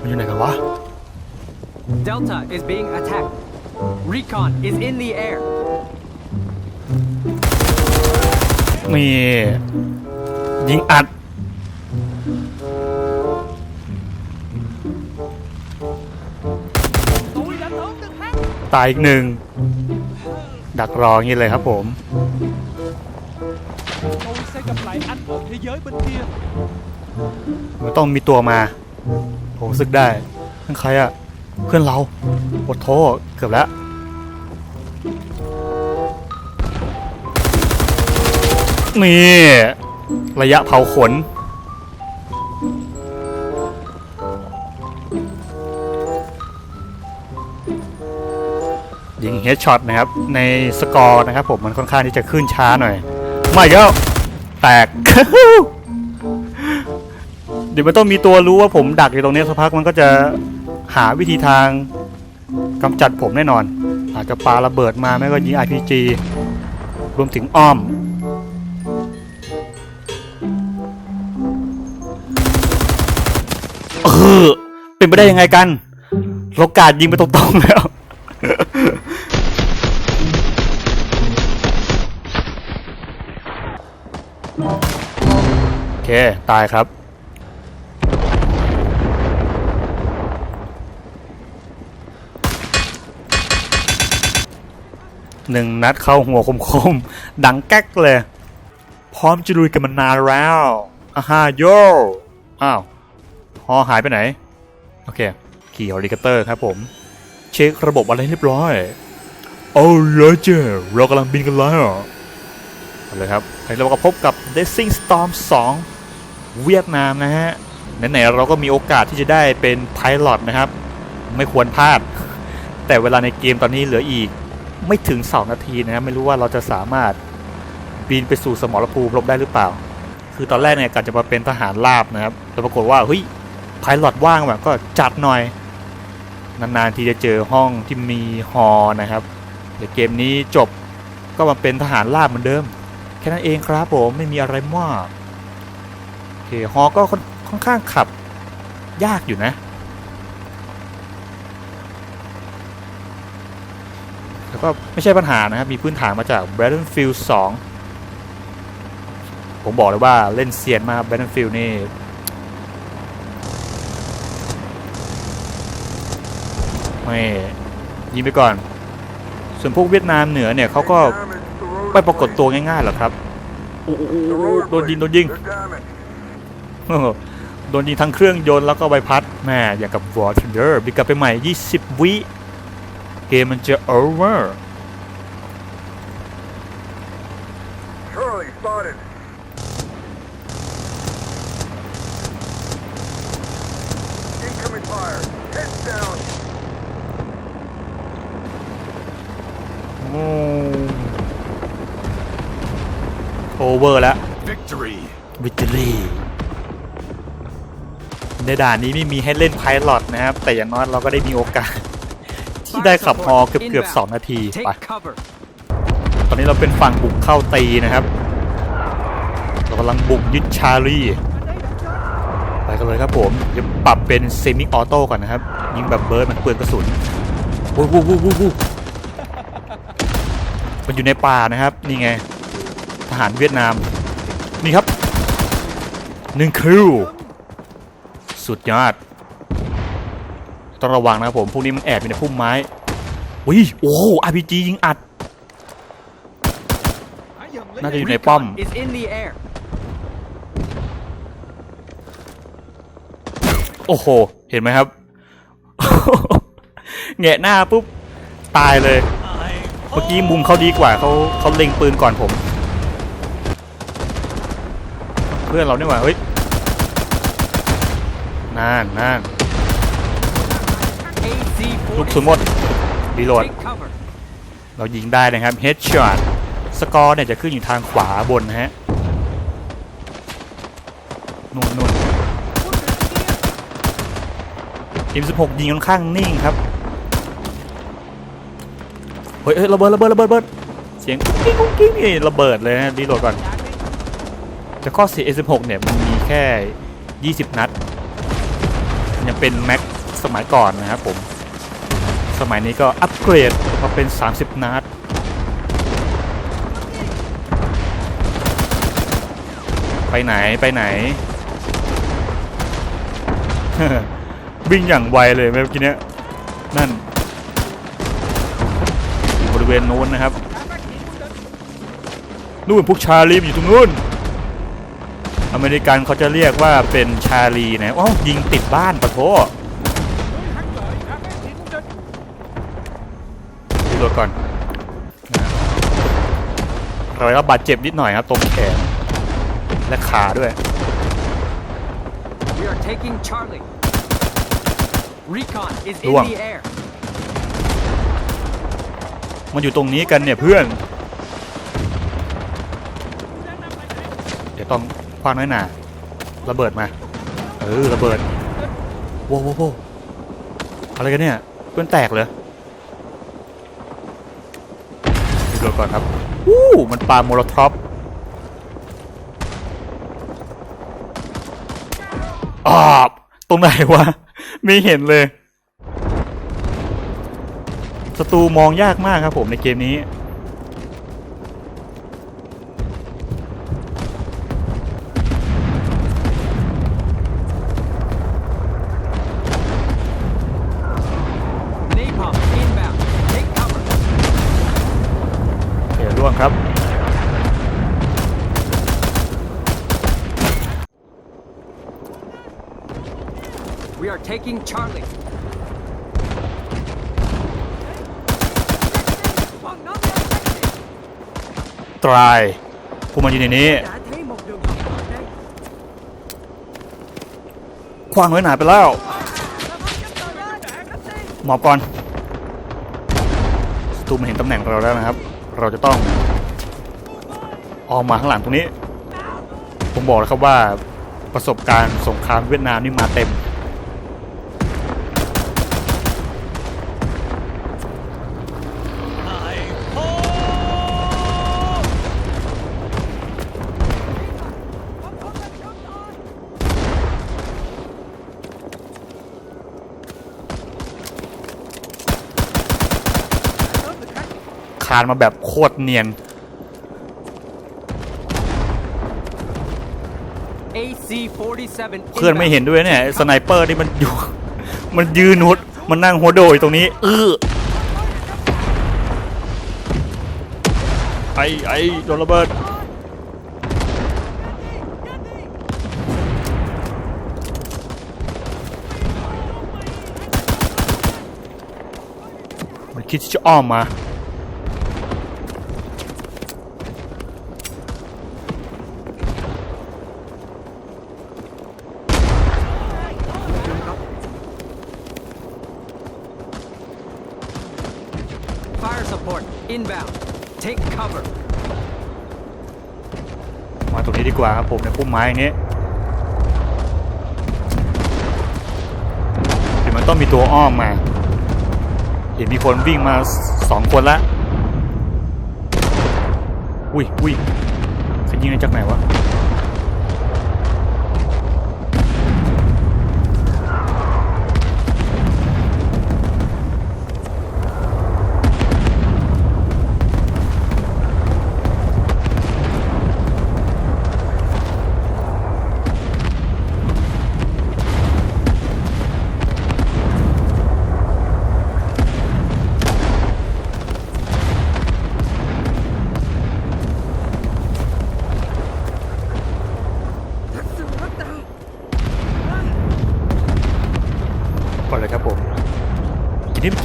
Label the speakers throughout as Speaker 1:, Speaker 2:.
Speaker 1: มันอยู่ไหนกันวะ
Speaker 2: Delta is being attacked. Recon is in the air.
Speaker 1: มียิงอัดตายอีกหนึ่ง ดักรออย่างนี้เลยครับผม
Speaker 3: Tôi sẽ gặp lại anh ở thế giới bên kia
Speaker 1: มันต้องมีตัวมา ผมรู้สึกได้นั่นใครอะเพื่อนเราอดโทษเกือบแล้วนี่ ระยะเผาขน ยิงเฮดช็อตนะครับ ในสกอร์นะครับผมมันค่อนข้างที่จะขึ้นช้าหน่อย มาอีกแล้วแตก เดี๋ยวมันต้องมีตัวรู้ว่าผมดักอยู่ตรงนี้สักพักมันก็จะหาวิธีทางกำจัดผมแน่นอน อาจจะปาระเบิดมาไม่ก็ยิง RPG รวมถึงอ้อม เออ เป็นไปได้ยังไงกันโลกาดยิงไปตรงๆแล้ว เค ตายครับ หนึ่งนัดเข้าหัวคมๆ ดังแก๊กเลย พร้อมจะลุยกันมานานแล้วอ่าฮะโยอ้าว ฮอหายไปไหน โอเค ขี่ฮอลิคอปเตอร์ครับผม เช็คระบบอะไรเรียบร้อย โอ้เลเจอเรากำลังบินกันแล้วเอาเลยครับให้เราก็พบกับ Desing Storm 2 เวียดนามนะฮะไหนๆเราก็มีโอกาสที่จะได้เป็นไพลอตนะครับ ไม่ควรพลาด แต่เวลาในเกมตอนนี้เหลืออีกไม่ถึง2นาทีนะไม่รู้ว่าเราจะสามารถบินไปสู่สมรภูมิรบได้หรือเปล่า คือตอนแรกเนี่ยกะจะมาเป็นทหารราบนะครับแต่ปรากฏว่าเฮ้ยไพลอตว่างแบบก็จัดหน่อย นานๆทีจะเจอห้องที่มีฮอนะครับเดี๋ยวเกมนี้จบก็มาเป็นทหารราบเหมือนเดิม แค่นั้นเองครับผมไม่มีอะไรมาก ฮอก็ค่อนข้างขับยากอยู่นะ แล้วก็ไม่ใช่ปัญหานะครับ มีพื้นฐานมาจาก Battlefield 2 ผมบอกเลยว่าเล่นเซียนมาก Battlefield นี่ไม่ยิงไปก่อน ส่วนพวกเวียดนามเหนือเนี่ยเขาก็ไม่ปรากฏตัวง่ายๆหรอกครับโอ้โหโดนยิงโดนยิง โดนยิงทั้งเครื่องยนต์แล้วก็ใบพัดแม่อย่างกับ War Thunder บินกลับไปใหม่ 20 วิเกมมันจะ over
Speaker 4: Charlie spotted. Incoming fire. Heads down.
Speaker 1: โอเวอร์แล้ว
Speaker 4: Victory.
Speaker 1: วิจ r ี ในด่านนี้ไม่มีให้เล่นไพลอตนะครับ แต่อย่างน้อยเราก็ได้มีโอกาส ที่ได้ขับฮอเกือบเกือบๆสองนาทีไป
Speaker 2: Take cover.
Speaker 1: ตอนนี้เราเป็นฝั่งบุกเข้าตีนะครับเรากำลังบุกยึดชาลีไปกันเลยครับผมจะปรับเป็นเซมิออโต้ก่อนนะครับ ยิงแบบเบิร์ดมันเปลืองกระสุนวู้วู้วู้วู้วู้มันอยู่ในป่านะครับ นี่ไง ทหารเวียดนาม นี่ครับหนึ่งคิว สุดยอดต้องระวังนะครับผม พวกนี้มันแอบอยู่ในพุ่มไม้วิโอ้อาร์พีจียิงอัด น่าจะอยู่ในป้อม โอ้โห เห็นไหมครับ แงะหน้าปุ๊บ ตายเลย เมื่อกี้มุมเขาดีกว่าเขาเขาเล็งปืนก่อนผม เพื่อนเราเนี่ยว่าเฮ้ย นั่นนั่น
Speaker 2: AC
Speaker 1: ลูกสุนหมดรีโหลด
Speaker 2: Take cover.
Speaker 1: เรายิงได้นะครับเฮดช็อตสกอร์เนี่ยจะขึ้นอยู่ทางขวาบนนะฮะนู่นนู่นทีม16ยิงค่อนข้างนิ่งครับเฮ้ยเฮ้ยระเบิดระเบิดระเบิดระเบิดเสียงกิ๊งกุ๊งกิ๊งนี่ระเบิดเลยนะรีโหลดก่อนแต่ข้อเสีย S16 เนี่ยมันมีแค่ 20 นัดยัง เป็นแม็กสมัยก่อนนะครับผม สมัยนี้ก็อัปเกรดมาเป็น 30 นัดไปไหนไปไหน วิ่งอย่างไวเลยเมื่อกี้เนี้ยนั่นอยู่บริเวณโน้นนะครับนู่นพวกชาลีมอยู่ตรงนู้น อเมริกันเขาจะเรียกว่าเป็นชาลีนะอ้าวยิงติดบ้านปะโถดูตัวก่อนนะเราได้รับบาดเจ็บนิดหน่อยครับตรงแขนและขาด้วย
Speaker 2: We are taking Charlie. Recon is in
Speaker 1: Luang.
Speaker 2: the air.
Speaker 1: มันอยู่ตรงนี้กันเนี่ยเพื่อน เดี๋ยวต้อง ควางน้อยหนาระเบิดมา เออระเบิดโว้วโว้วโว้อะไรกันเนี่ยเพื่อนแตกเลยดูก่อนครับวู้มันปาโมโลท็อปอ้าตรงไหนวะ ไม่เห็นเลยศัตรูมองยากมากครับผมในเกมนี้
Speaker 2: We are taking Charlie.
Speaker 1: ตรายพวกมันอยู่ในนี้
Speaker 2: Đã thấy một đường hầm ở đây.
Speaker 1: ควางน้อยหนาไปแล้ว หมอบก่อนสตูมนเห็นตำแหน่งเราแล้วนะครับ เราจะต้องออกมาข้างหลังตรงนี้ ผมบอกแล้วครับว่าประสบการณ์สงครามเวียดนามนี่มาเต็ม คานมาแบบโคตรเนียน
Speaker 2: AC-47
Speaker 1: เพื่อนไม่
Speaker 2: inbound.
Speaker 1: เห็นด้วยเนี่ยสไนเปอร์นี่มันอยู่ มันยืนหัวมันนั่งหัวโดยตรงนี้เออไอไอโดนระเบิดมันคิดที่จะอ้อมมา
Speaker 2: Fire support inbound. Take cover.
Speaker 1: มาตรงนี้ดี กว่าครับผมในพุ่มไม้อย่างนี้เดี๋ยวมันต้องมีตัวอ้อมมา เห็นมีคนวิ่งมาสองคนละอุ้ยอุ้ยขยิงมาจากไหนวะ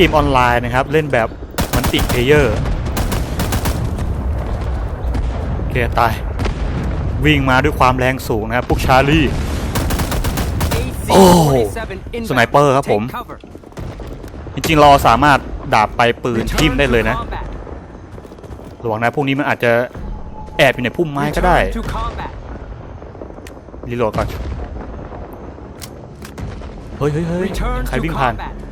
Speaker 1: เกมออนไลน์นะครับ เล่นแบบมันติเพเยอร์โอเคตาย วิ่งมาด้วยความแรงสูงนะครับพวกชาลี
Speaker 2: AC-47 inbound.
Speaker 1: สไนเปอร์ครับผม จริงๆเราสามารถดาบไปปืนทิ่มได้เลยนะระวังนะพวกนี้มันอาจจะแอบอยู่ในพุ่มไม้ก็ได้รีโหลดก่อน เฮ้ยเฮ้ยเฮ้ยใครวิ่งผ่าน
Speaker 2: combat.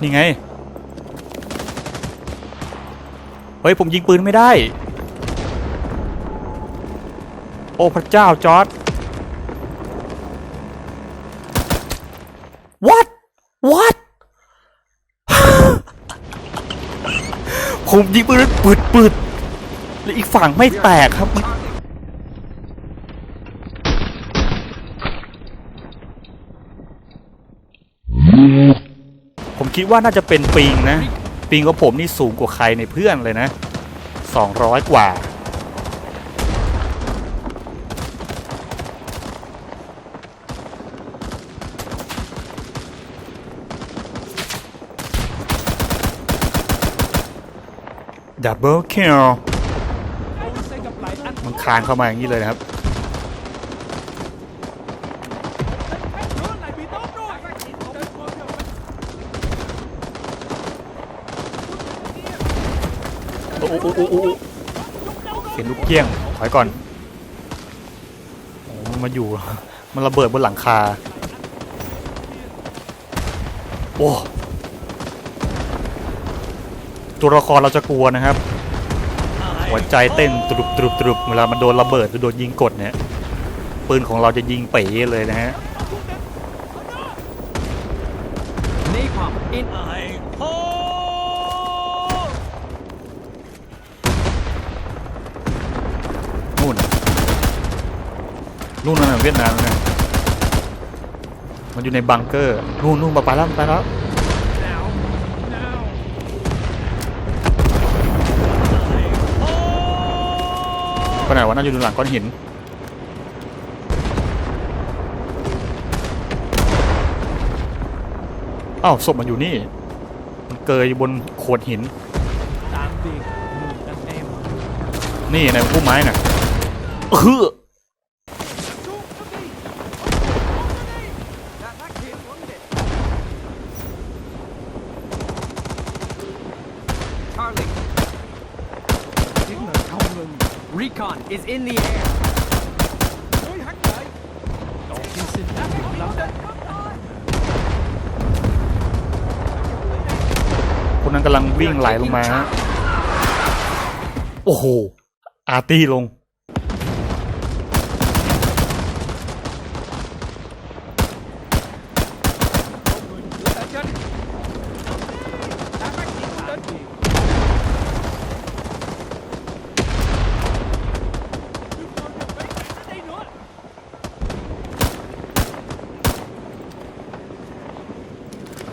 Speaker 1: นี่ไง เฮ้ย ผมยิงปืนไม่ได้ โอ้ พระเจ้า จอร์ด what what ผมยิงปืนปืดปืดแล้วอีกฝั่งไม่แตกครับมัน คิดว่าน่าจะเป็นปิงนะ ปิงของผมนี่สูงกว่าใครในเพื่อนเลยนะ 200 กว่า ดับเบิลคิลมันคานเข้ามาอย่างนี้เลยนะครับ
Speaker 3: นู้นไหลบีโต้ด้วยเดินคนเดียวไป
Speaker 1: โอ้โอ้โอ้โอ้โอ้เห็นลูกเกี้ยงถอยก่อนโอ้มันมาอยู่ มันระเบิดบนหลังคา โอ้ตัวละครเราจะกลัวนะครับ หัวใจเต้นตรุบตรุบตรุบเวลามันโดนระเบิดหรือโดนยิงกดเนี่ยปืนของเราจะยิงเป๋เลยนะฮะ
Speaker 2: Napalm in.
Speaker 1: นู่นน่ะ นู่นน่ะเวียดนามนะมันอยู่ในบังเกอร์นู่นนู่นไปแล้วไปแล้วไปไหนวะน่าอยู่ดูหลังก้อนหินอ้าวศพมันอยู่นี่ มันเกยอยู่บนโขดหิน
Speaker 3: ตามดีหนุ่มกันเต็ม
Speaker 1: นี่ในพุ่มไม้น่ะเออ
Speaker 2: Charlie.
Speaker 3: ทิ้งเหมือนเขาเงิน
Speaker 2: Recon is in the air.
Speaker 3: เฮ้ยฮักเลยดอกกินสินนะลำดับ
Speaker 1: คนนั้นกำลังวิ่งไหลลงมา โอ้โห อาร์ตี้ลง
Speaker 3: แต่ยันตามไปทิ้งเดินดีได้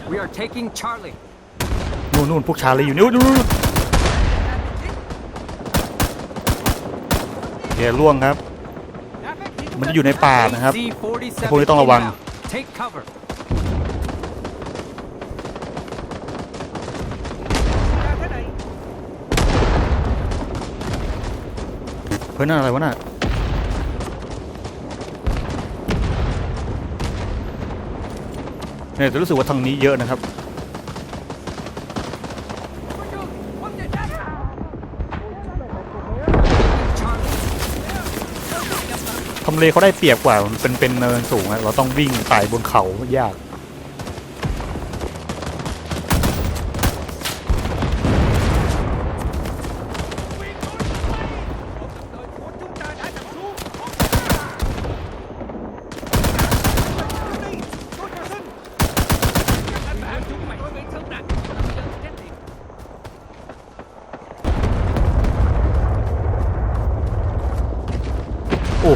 Speaker 3: เนื้อ
Speaker 2: We are taking Charlie.
Speaker 1: นู่นนู่นพวกชาลีอยู่นู่นนู่นนู่นเดี๋ยวล่วงครับ มันอยู่ในป่านะครับ
Speaker 2: C-47
Speaker 1: พวกนี้ต้องระวัง
Speaker 2: inbound. Take cover.
Speaker 1: เฮ้ยนั่นอะไรวะน่ะ เนี่ยจะรู้สึกว่าทางนี้เยอะนะครับทำเลเขาได้เปรียบกว่ามันเป็นเป็นเนินสูงอะเราต้องวิ่งไต่บนเขายาก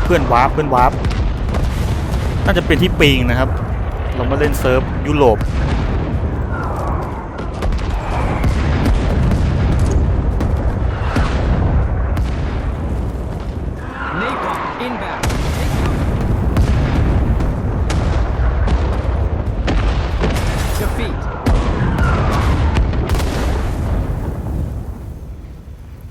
Speaker 1: เพื่อนวาร์ปเพื่อนวาร์ปน่าจะเป็นที่ปิงนะครับ เรามาเล่นเซิร์ฟยุโรป